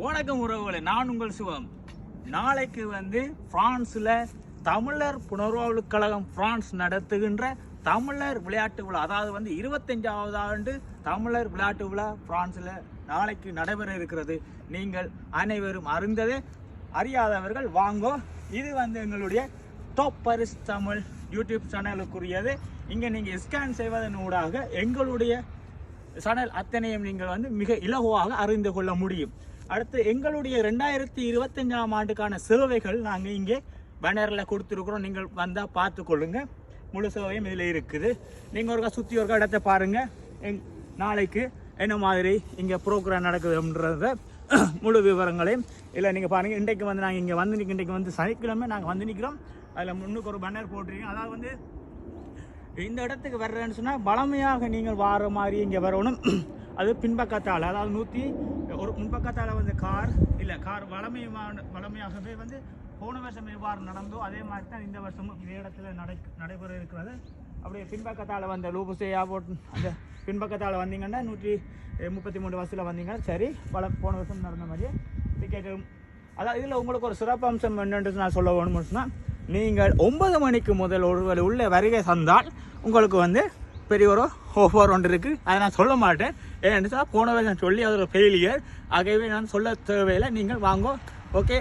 வணக்கம் உறவுகளை நான் உங்கள் சிவம். நாளைக்கு வந்து பிரான்ஸில் தமிழர் புனர்வாழ்வு கழகம் பிரான்ஸ் நடத்துகின்ற தமிழர் விளையாட்டு விழா அதாவது வந்து இருபத்தஞ்சாவது ஆண்டு தமிழர் விளையாட்டு விழா பிரான்ஸில் நாளைக்கு நடைபெற இருக்கிறது. நீங்கள் அனைவரும் அறிந்ததே அறியாதவர்கள் வாங்கோ. இது வந்து எங்களுடைய டாப் பரிசு தமிழ் யூடியூப் சேனலுக்குரியது. இங்கே நீங்கள் ஸ்கேன் செய்வதன் ஊடாக எங்களுடைய சேனல் அத்தனையும் நீங்கள் வந்து மிக இலகுவாக அறிந்து கொள்ள முடியும். அடுத்து எங்களுடைய ரெண்டாயிரத்தி இருபத்தஞ்சாம் ஆண்டுக்கான சேவைகள் நாங்கள் இங்கே பேனரில் கொடுத்துருக்குறோம். நீங்கள் வந்தால் பார்த்து கொள்ளுங்க முழு சேவையும் இதில் இருக்குது. நீங்கள் ஒருக்கா சுற்றி ஒருக்கா இடத்த பாருங்கள் எங் நாளைக்கு என்ன மாதிரி இங்கே ப்ரோக்ராம் நடக்குதுன்றத முழு விவரங்களையும் இல்லை நீங்கள் பாருங்கள் இன்றைக்கு வந்து நாங்கள் இங்கே வந்து நிற்க- இன்றைக்கு வந்து சனிக்கிழமை நாங்கள் வந்து நிற்கிறோம் அதில் முன்னுக்கு ஒரு பேனர் போட்டிருக்கீங்க. அதாவது வந்து இந்த இடத்துக்கு வர்றேன்னு சொன்னால் பழமையாக நீங்கள் வார மாதிரி இங்கே வரணும். அது பின்பக்கத்தால் அதாவது நூற்றி ஒரு முன்பக்கத்தால் வந்து கார் இல்லை கார் வளமையான வளமையாகவே வந்து போன வருஷம் எவ்வாறு நடந்தோ அதே மாதிரி தான் இந்த வருஷமும் இதே இடத்துல நடை நடைபெற இருக்கிறது. அப்படியே பின்பக்கத்தால் வந்த லூபுசே போட்டு அந்த பின்பக்கத்தால் வந்தீங்கன்னா நூற்றி முப்பத்தி மூணு வருஷத்தில் வந்தீங்கன்னா சரி பல போன வருஷம் நடந்த மாதிரியே டிக்கெட்டும் அதான் இதில் உங்களுக்கு ஒரு சிறப்பம்சம் என்னென்று நான் சொல்ல வேணும்னு சொன்னால் நீங்கள் ஒன்பது மணிக்கு முதல் ஒருவர் உள்ளே வருகை தந்தால் உங்களுக்கு வந்து பெரிய ஒரு ஓவர் ஒன்று இருக்குது அதை நான் சொல்ல மாட்டேன். ஏன்னு சொன்னால் போன நான் சொல்லி அதோட ஃபெயிலியர் ஆகவே நான் சொல்ல தேவையில்லை. நீங்கள் வாங்கோ. ஓகே